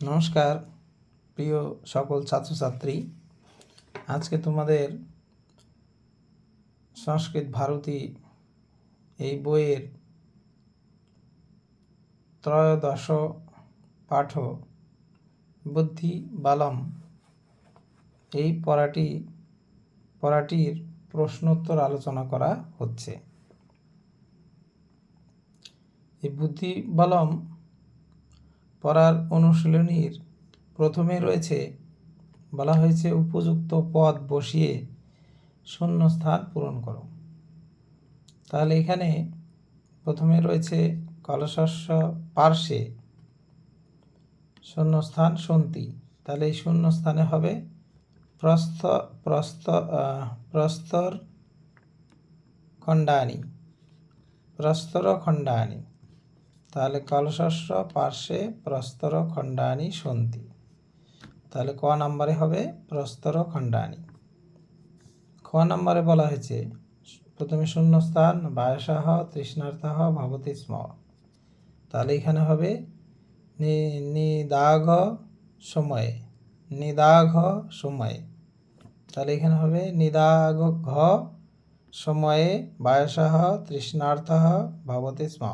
নমস্কার, প্রিয় সকল ছাত্রছাত্রী। আজকে তোমাদের সংস্কৃত ভারতী এই বইয়ের ত্রয়োদশ পাঠ বুদ্ধি বালম। এই পড়াটি, পড়াটির প্রশ্নোত্তর আলোচনা করা হচ্ছে। এই বুদ্ধি বালম পড়ার অনুশীলনীর প্রথমে রয়েছে বলা হয়েছে উপযুক্ত পদ বসিয়ে শূন্য স্থান পূরণ করো। তাহলে এখানে প্রথমে রয়েছে কলশস্য পার্শ্বে শূন্যস্থান সন্তি তাহলে এই শূন্যস্থানে হবে প্রস্থ আহ, প্রস্তর খণ্ডানি প্রস্তর খণ্ডানি। তাহলে কলশস্য পার্শ্বে প্রস্তর, খণ্ডানি সন্তি তাহলে ক নম্বরে হবে প্রস্তর, খণ্ডানি। খ নম্বরে বলা হয়েছে, প্রথমে শূন্যস্থান, বায়সাহ, তৃষ্ণার্থাহ, ভবতি স্ম। তাহলে এখানে হবে নিদাঘ সময়ে নিদাঘ সময়ে। তাহলে এখানে হবে নিদাঘ ঘ সময়ে, বায়সাহ তৃষ্ণার্থ ভবতি স্ম।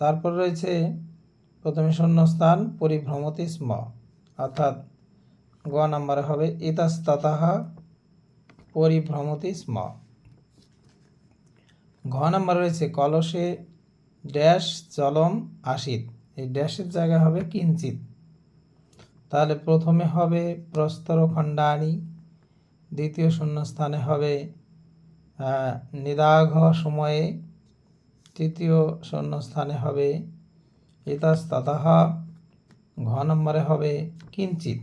তারপর রয়েছে প্রথমে শূন্যস্থান, পরিভ্রমতি স্ম। অর্থাৎ গ নম্বরে হবে ইতস্ততঃ পরিভ্রমতি স্ম। ঘ নম্বর রয়েছে কলসে ড্যাশ জলম আসিত। এই ড্যাশের জায়গায় হবে কিঞ্চিত। তাহলে প্রথমে হবে প্রস্তর খণ্ডানি দ্বিতীয় শূন্যস্থানে হবে নিদাঘ সময়ে তৃতীয় শূন্যস্থানে হবে। ইতস্ততঃ ঘ নম্বরে হবে কিঞ্চিত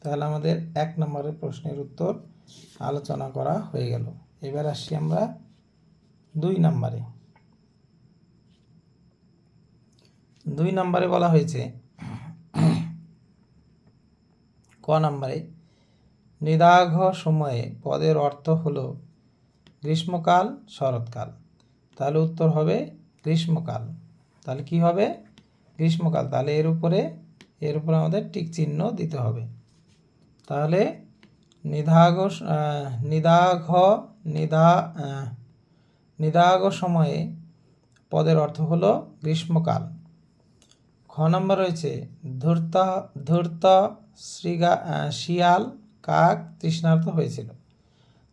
তাহলে আমাদের এক নম্বরের প্রশ্নের উত্তর আলোচনা করা হয়ে গেল। এবার আসছি আমরা দুই নম্বরে। দুই নম্বরে বলা হয়েছে, ক নম্বরে, নিদাঘ সময়ে পদের অর্থ হলো গ্রীষ্মকাল, শরৎকাল। তাহলে উত্তর হবে গ্রীষ্মকাল। তাহলে কি হবে? গ্রীষ্মকাল। তাহলে এর উপরে এর উপরে আমাদের টিক চিহ্ন দিতে হবে। তাহলে নিদাঘ নিদাঘ নিদা নিদাঘ সময়ে পদের অর্থ হলো গ্রীষ্মকাল। খ নম্বর রয়েছে, ধূর্ত ধূর্ত শ্রীগা শিয়াল, কাক, তৃষ্ণার্ত হয়েছিল।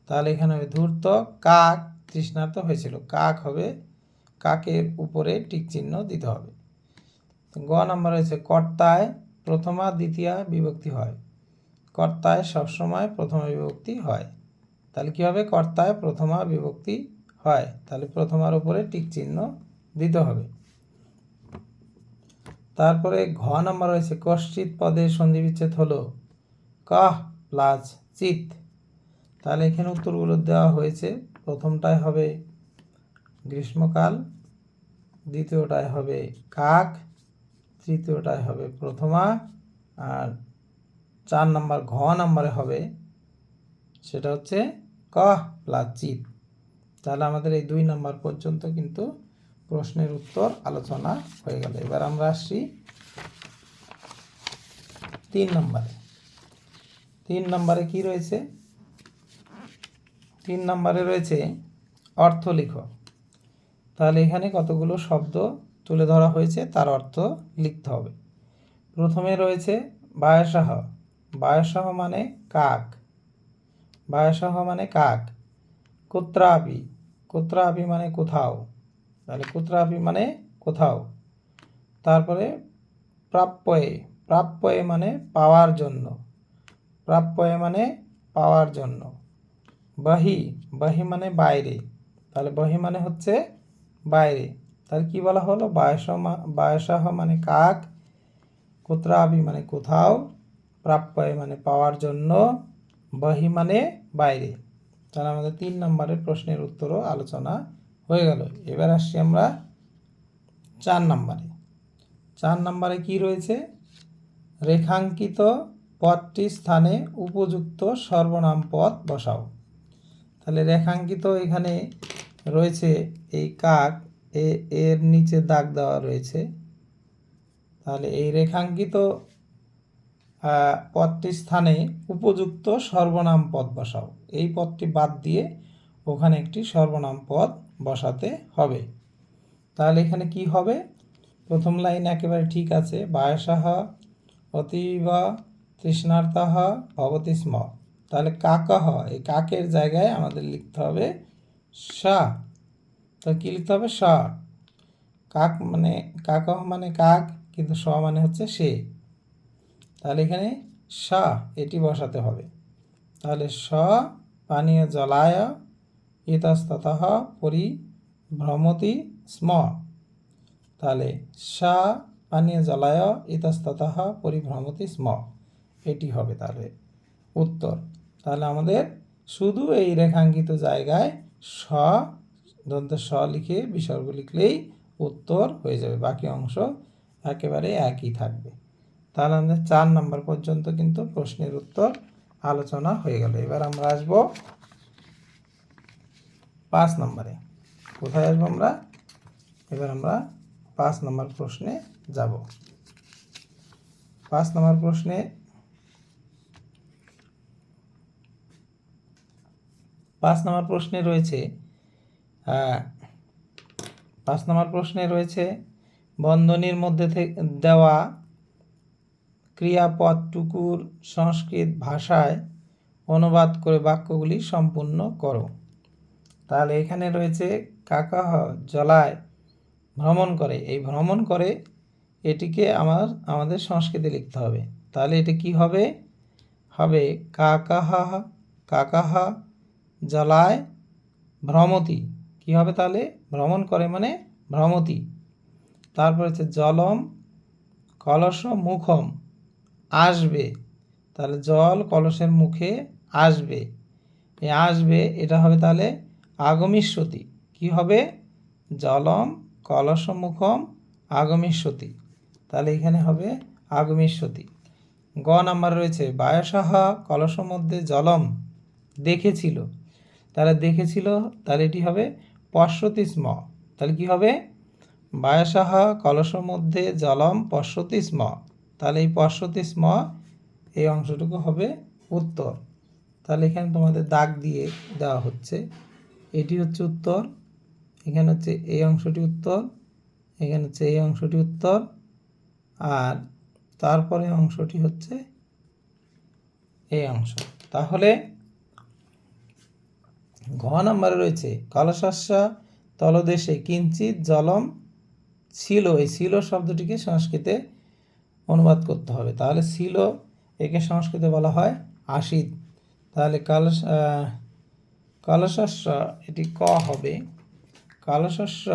তাহলে এখানে ধূর্ত, কাক তৃষ্ণার্ত হয়েছিল। কাক হবে, কাকের উপরে টিক চিহ্ন দিতে হবে। গ নম্বর রয়েছে কর্তায় প্রথমা, দ্বিতীয়া বিভক্তি হয়। কর্তায় সবসময় প্রথমা বিভক্তি হয়। তাহলে কি হবে? কর্তায় প্রথমা বিভক্তি হয়। তাহলে প্রথমার উপরে টিক চিহ্ন দিতে হবে। তারপরে ঘ নম্বর রয়েছে কশ্চিত পদে সন্ধি বিচ্ছেদ হলো। কাহ প্লাস চিত। তাহলে এখানে উত্তরগুলো দেওয়া হয়েছে। প্রথমটায় হবে গ্রীষ্মকাল দ্বিতীয়টায় হবে কাক তৃতীয়টায় হবে প্রথমা, আর চার নম্বর ঘ নম্বরে হবে সেটা হচ্ছে কহ প্লাস চিত তাহলে আমাদের এই দুই নম্বর পর্যন্ত কিন্তু প্রশ্নের উত্তর আলোচনা হয়ে গেল। এবার আমরা আসছি তিন নম্বরে। তিন নম্বরে কি রয়েছে? তিন নম্বরে রয়েছে অর্থ লিখো তাহলে এখানে কতগুলো শব্দ তুলে ধরা হয়েছে? তার অর্থ লিখতে হবে। প্রথমে রয়েছে বায়সাহ। বায়সাহ মানে কাক। বায়সাহ মানে কাক। কুত্রাপি কুত্রাপি মানে কোথাও। তাহলে কুত্রাপি মানে কোথাও। তারপরে প্রাপ্যয়ে। প্রাপ্যয়ে মানে পাওয়ার জন্য। প্রাপ্যয়ে মানে পাওয়ার জন্য। বাহি বাহি মানে বাইরে। তাহলে বহি মানে হচ্ছে বাইরে। তাহলে কি বলা হলো? বায়স বায়সাহ মানে কাক কুত্রাবি মানে কোথাও, প্রাপ্যয় মানে পাওয়ার জন্য, বহি মানে বাইরে। তাহলে আমাদের তিন নম্বরের প্রশ্নের উত্তরও আলোচনা হয়ে গেল। এবার আসছি আমরা চার নম্বরে। চার নম্বরে কি রয়েছে? রেখাঙ্কিত পদটি স্থানে উপযুক্ত সর্বনাম পদ বসাও। তাহলে রেখাঙ্কিত এখানে রয়েছে এই কাক, এ, এর নিচে দাগ দেওয়া রয়েছে। তাহলে এই রেখাঙ্কিত পদটির স্থানে উপযুক্ত সর্বনাম পদ বসাও। এই পদটি বাদ দিয়ে ওখানে একটি সর্বনাম পদ বসাতে হবে। তাহলে এখানে কি হবে? প্রথম লাইন একেবারে ঠিক আছে। বায়সাহ, অতীব, তৃষ্ণার্তাহ ভবতি স্ম তাহলে কাকহ এই কাকের জায়গায় আমাদের লিখতে হবে সা। তো কী লিখতে হবে? সা। কাক মানে কাকহ মানে কাক, কিন্তু স মানে হচ্ছে সে। তাহলে এখানে সা, এটি বসাতে হবে। তাহলে স, পানীয় জলায়, ইতস্তত পরিভ্রমতি স্ম। তাহলে সা, পানীয় জলায়, ইতস্তত পরিভ্রমতি স্ম। এটি হবে তাহলে উত্তর। তাহলে আমাদের শুধু এই রেখাঙ্কিত জায়গায় স দন্ত স লিখে বিসর্গ লিখলেই উত্তর হয়ে যাবে, বাকি অংশ একেবারে একই থাকবে। তাহলে আমাদের চার নাম্বার পর্যন্ত কিন্তু প্রশ্নের উত্তর আলোচনা হয়ে গেল। এবার আমরা আসব পাঁচ নম্বরে। কোথায় আসব আমরা? এবার আমরা পাঁচ নম্বর প্রশ্নে যাব। পাঁচ নম্বর প্রশ্নে পাঁচ নম্বর প্রশ্নে রয়েছে আহ, পাঁচ নম্বর প্রশ্নে রয়েছে বন্ধনীর মধ্যে দেওয়া ক্রিয়াপদটুকুর সংস্কৃত ভাষায় অনুবাদ করে বাক্যগুলি সম্পূর্ণ করো। তাহলে এখানে রয়েছে কাকাহ জলায় ভ্রমণ করে। এই ভ্রমণ করে এটিকে আমার আমাদের সংস্কৃতে লিখতে হবে। তাহলে এটা কি হবে? হবে কাকাহা কাকাহা জলায় ভ্রমতি। কি হবে তাহলে? ভ্রমণ করে মানে ভ্রমতি। তারপর হচ্ছে জলম, কলস, মুখম। আসবে। তাহলে জল কলসের মুখে আসবে। এই আসবে, এটা হবে তাহলে আগমিষ্যতি। কি হবে? জলম, কলস, মুখম, আগমিষ্যতি। তাহলে এখানে হবে আগমিষ্যতি। গ নাম্বার রয়েছে, বায়সাহা কলস মধ্যে জলম দেখেছিল। তাহলে দেখেছিল, তাহলে এটি হবে পশ্বতি স্ম তাহলে কি হবে? বায়সাহা কলস মধ্যে জলম পশ্বতি স্ম তাহলে এই পশ্বতি স্ম এই অংশটুকু হবে উত্তর। তাহলে এখানে তোমাদের দাগ দিয়ে দেওয়া হচ্ছে। এটি হচ্ছে উত্তর, এখানে হচ্ছে এই অংশটি উত্তর, এখানে হচ্ছে এই অংশটি উত্তর, আর তারপরে অংশটি হচ্ছে এই অংশ। তাহলে ঘ নম্বরে রয়েছে, কলশস্যা তলদেশে কিঞ্চিত জলম ছিল। এই ছিল শব্দটিকে সংস্কৃতে অনুবাদ করতে হবে। তাহলে ছিল একে সংস্কৃতে বলা হয় আশিত তাহলে কলস কলশস্য এটি ক হবে? কলশস্য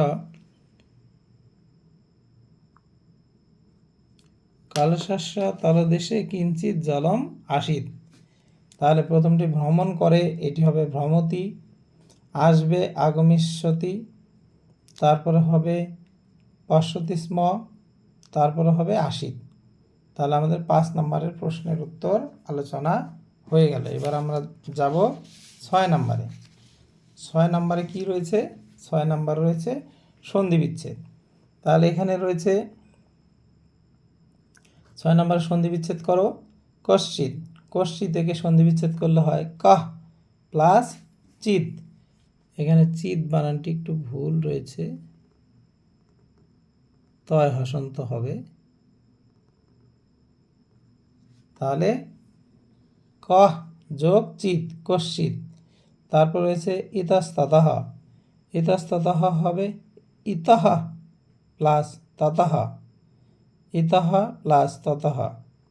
কলশস্য তলদেশে কিঞ্চিত জলম আসিত তাহলে প্রথমটি ভ্রমণ করে, এটি হবে ভ্রমতি। আসবে আগমিষ্যতি, তারপরে হবে পশ্বতি স্ম তারপরে হবে আশিত। তাহলে আমাদের পাঁচ নম্বরের প্রশ্নের উত্তর আলোচনা হয়ে গেল। এবার আমরা যাব ছয় নম্বরে। ছয় নম্বরে কি রয়েছে? ছয় নম্বর রয়েছে সন্ধি বিচ্ছেদ তাহলে এখানে রয়েছে, ছয় নম্বরে সন্ধি বিচ্ছেদ করো কশ্চিত কশ্চি থেকে সন্ধি বিচ্ছেদ করলে হয় কাহ প্লাস চিত এখানে চিত বানানটি একটু ভুল রয়েছে। তয় হসন্ত হবে। তাহলে কহ যোগ, চিত, কশ্চিত। তারপর রয়েছে ইতস্ততঃ। ইতস্ততঃ হবে ইতহ প্লাস ততঃ। ইতহ প্লাস ততঃ।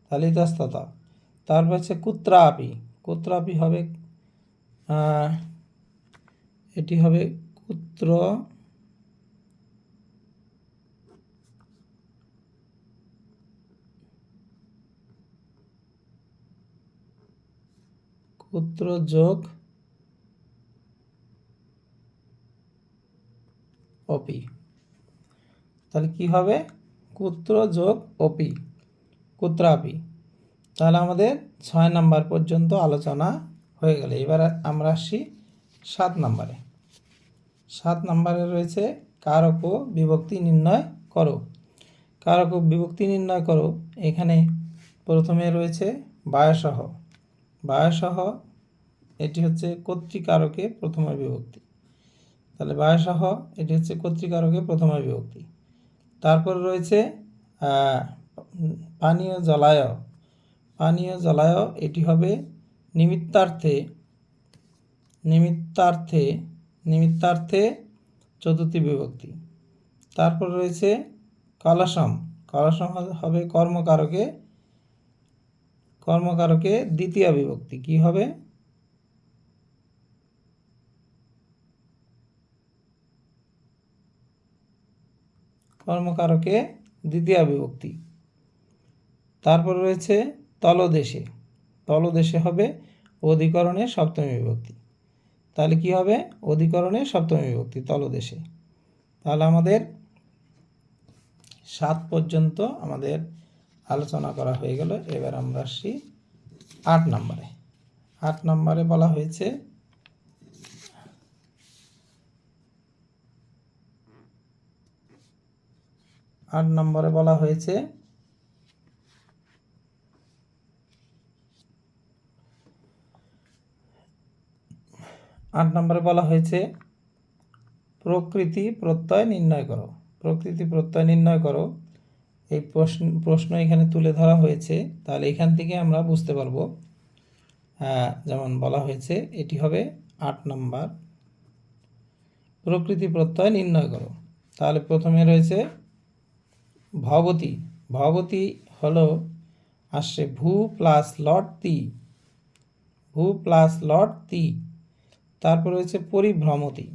তাহলে ইতস্তত। তারপর হচ্ছে কুত্রাপি। কুত্রাপি হবে এটি হবে কুত্র কুত্র যোগ অপি তাহলে কি হবে? কুত্র যোগ অপি কুত্রাপি তাহলে আমাদের ছয় নাম্বার পর্যন্ত আলোচনা হয়ে গেল। এবার আমরা আসি সাত নাম্বারে। সাত নাম্বারে রয়েছে কারক বিভক্তি নির্ণয় করো। কারক বিভক্তি নির্ণয় করো, এখানে প্রথমে রয়েছে বায়সহ। বায়সহ, এটি হচ্ছে কর্তৃকারকে প্রথমা বিভক্তি। তাহলে বায়সহ, এটি হচ্ছে কর্তৃকারকে প্রথমা বিভক্তি। তারপর রয়েছে পানীয় জলায় পানীয় জলায় এটি হবে নিমিত্তার্থে নিমিত্তার্থে নিমিত্তার্থে চতুর্থী বিভক্তি। তারপর রয়েছে কলসম। কলসম হবে- কর্মকারকে কর্মকারকে দ্বিতীয় বিভক্তি। কি হবে? কর্মকারকে দ্বিতীয় বিভক্তি। তারপর রয়েছে তলদেশে। তলদেশে হবে অধিকরণের সপ্তমী বিভক্তি। তাহলে কি হবে? অধিকরণের সপ্তমী বিভক্তি, তলদেশে। তাহলে আমাদের সাত পর্যন্ত আমাদের আলোচনা করা হয়ে গেল। এবার আমরা আসছি আট নম্বরে। আট নম্বরে বলা হয়েছে, আট নম্বরে বলা হয়েছে আট নম্বরে বলা হয়েছে প্রকৃতি প্রত্যয় নির্ণয় করো। প্রকৃতি প্রত্যয় নির্ণয় করো। এই প্রশ্ন প্রশ্ন এখানে তুলে ধরা হয়েছে তাহলে এখান থেকে আমরা বুঝতে পারব। আহ, যেমন বলা হয়েছে এটি হবে আট নম্বর। প্রকৃতি প্রত্যয় নির্ণয় করো। তাহলে প্রথমে রয়েছে ভবতী ভবতী হলো আসছে ভূ প্লাস লট তি ভূ প্লাস লট তি তারপর রয়েছে পরিভ্রমতি।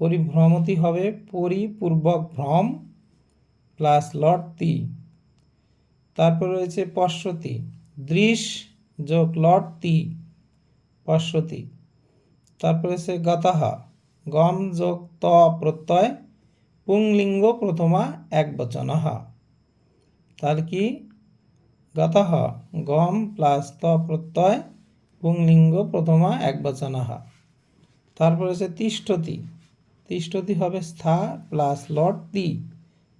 পরিভ্রমতি হবে পরিপূর্বক ভ্রম প্লাস লট তি তারপর রয়েছে পশ্বতি দৃশ যোগ লট তি পশ্বতি তারপর রয়েছে গতহা। গম যোগ ত প্রত্যয়, পুংলিঙ্গ প্রথমা এক বচন তাহলে কি? গতহ। গম প্লাস ত প্রত্যয়, পুংলিঙ্গ প্রথমা এক বচন তারপরে হচ্ছে তিষ্ঠতি। তিষ্ঠতি হবে স্থা প্লাস লট তি।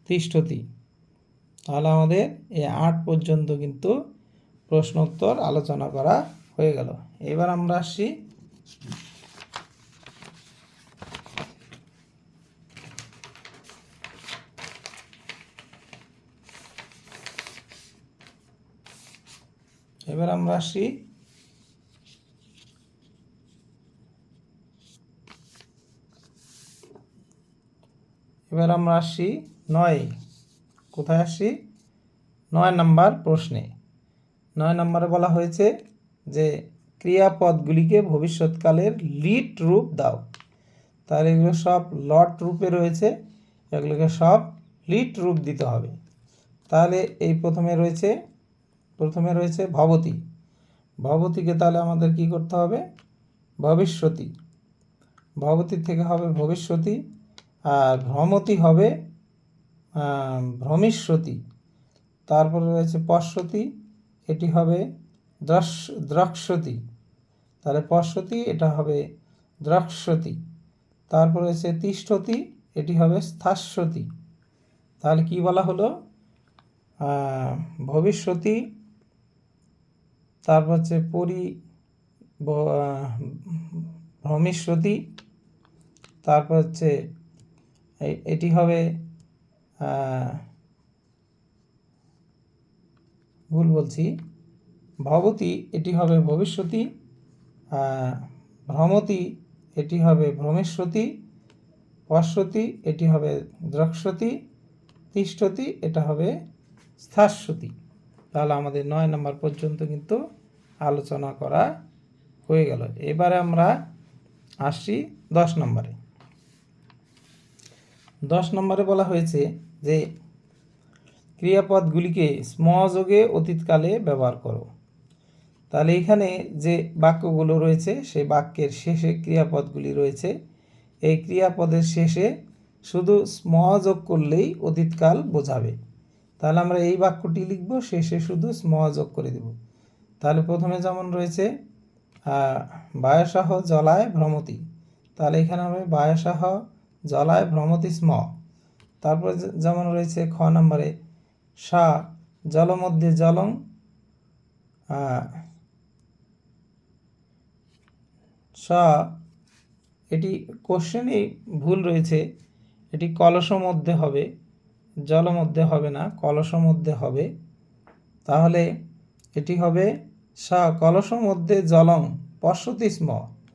তিষ্ঠতি। তাহলে আমাদের এই আট পর্যন্ত কিন্তু প্রশ্নোত্তর আলোচনা করা হয়ে গেল। এবার আমরা আসছি এবার আমরা আসি এবার আমরা আসছি নয়। কোথায় আসছি নয় নাম্বার প্রশ্নে। নয় নম্বরে বলা হয়েছে যে, ক্রিয়াপদগুলিকে ভবিষ্যৎকালের লিট রূপ দাও। তাহলে এগুলো সব লট রূপে রয়েছে, এগুলোকে সব লিট রূপ দিতে হবে। তাহলে এই প্রথমে রয়েছে প্রথমে রয়েছে ভবতী। ভবতীকে তাহলে আমাদের কি করতে হবে? ভবিষ্যতী। ভবতীর থেকে হবে ভবিষ্যতী। আর ভ্রমতি হবে আহ, ভ্রমিষ্যতি তারপরে রয়েছে পশ্বতী এটি হবে দ্রস দ্রক্ষতি তাহলে পশ্বতী এটা হবে দ্রক্ষতি তারপরে রয়েছে তিষ্ঠতি এটি হবে স্থাস্বতী তাহলে কি বলা হলো? ভবিষ্যতী তারপর হচ্ছে পরি ভ্রমিষ্যতি তারপর হচ্ছে এটি হবে ভুল বলছি। ভবতী এটি হবে ভবিষ্যতী ভ্রমতি, এটি হবে ভ্রমেশ্বতী পশ্বতী এটি হবে দ্রক্ষতী তিষ্ঠতি, এটা হবে স্থাস্বতী তাহলে আমাদের নয় নম্বর পর্যন্ত কিন্তু আলোচনা করা হয়ে গেল। এবারে আমরা আসছি দশ নম্বরে। দশ নম্বরে বলা হয়েছে যে ক্রিয়াপদগুলিকে স্মযোগে অতীতকালে ব্যবহার করো। তাহলে এখানে যে বাক্যগুলো রয়েছে, সেই বাক্যের শেষে ক্রিয়াপদগুলি রয়েছে। এই ক্রিয়াপদের শেষে শুধু স্ম যোগ করলেই অতীতকাল বোঝাবে। তাহলে আমরা এই বাক্যটি লিখব, শেষে শুধু স্ম যোগ করে দেব। তাহলে প্রথমে যেমন রয়েছে বায়সাহ জলায় ভ্রমতি। তাহলে এখানে হবে বায়সাহ জলায় ভ্রমতি স্ম তারপরে যেমন রয়েছে খ নম্বরে, সা জল মধ্যে জলং স, এটি কোশ্চেনেই ভুল রয়েছে। এটি কলস মধ্যে হবে জল মধ্যে হবে না কলস মধ্যে হবে। তাহলে এটি হবে সা কলস মধ্যে জলং পশ্বতি স্ম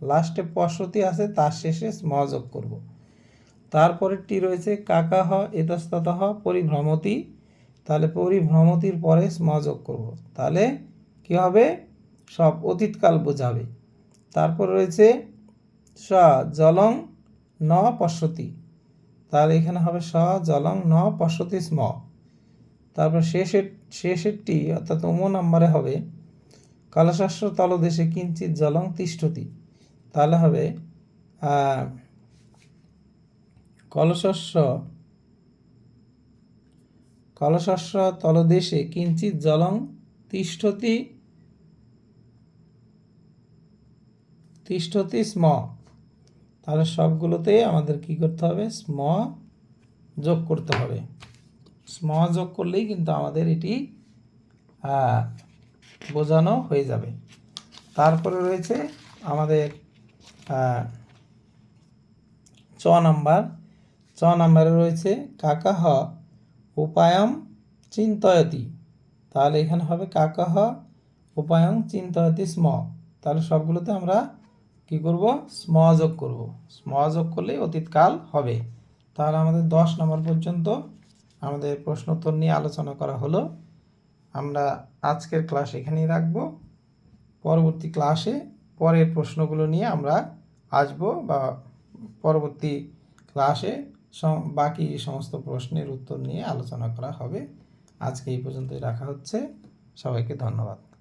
লাস্টে পশ্বতি আছে, তার শেষে স্ম যোগ করব। তারপরেরটি রয়েছে কাকা হ কাকাহ ইতস্ততঃ পরিভ্রমতি। তাহলে পরিভ্রমতির পরে স্ম যোগ করব। তাহলে কি হবে? সব অতীতকাল বোঝাবে। তারপর রয়েছে স, জলং ন পশ্যতি। তাহলে এখানে হবে স, জলং ন পশ্যতি স্ম। তারপর শেষের, শেষেরটি অর্থাৎ উম নম্বরে হবে কলশস্য তলদেশে কিঞ্চিত জলং তিষ্ঠতি। তাহলে হবে কলশস্য। কলশস্য তলদেশে কিঞ্চিত জলং তিষ্ঠতি তিষ্ঠতি স্ম। তাহলে সবগুলোতে আমাদের কি করতে হবে? স্ম যোগ করতে হবে। স্ম যোগ করলেই কিন্তু আমাদের এটি বোঝানো হয়ে যাবে। তারপরে রয়েছে আমাদের চ নাম্বার। চ নাম্বারে রয়েছে কাকাহ উপায়ম চিন্তয়তি। তাহলে এখানে হবে কাকাহ উপায়ং চিন্তয়তি স্ম। তাহলে সবগুলোতে আমরা কি করব? স্ম যোগ করব। স্ম যোগ করলেই অতীতকাল হবে। তাহলে আমাদের দশ নম্বর পর্যন্ত আমাদের প্রশ্নোত্তর নিয়ে আলোচনা করা হলো। আমরা আজকের ক্লাস এখানেই রাখব। পরবর্তী ক্লাসে পরের প্রশ্নগুলো নিয়ে আমরা আসব বা পরবর্তী ক্লাসে বাকি সমস্ত প্রশ্নের উত্তর নিয়ে আলোচনা করা হবে। আজকে এই পর্যন্তই। রাখা হচ্ছে। সবাইকে ধন্যবাদ।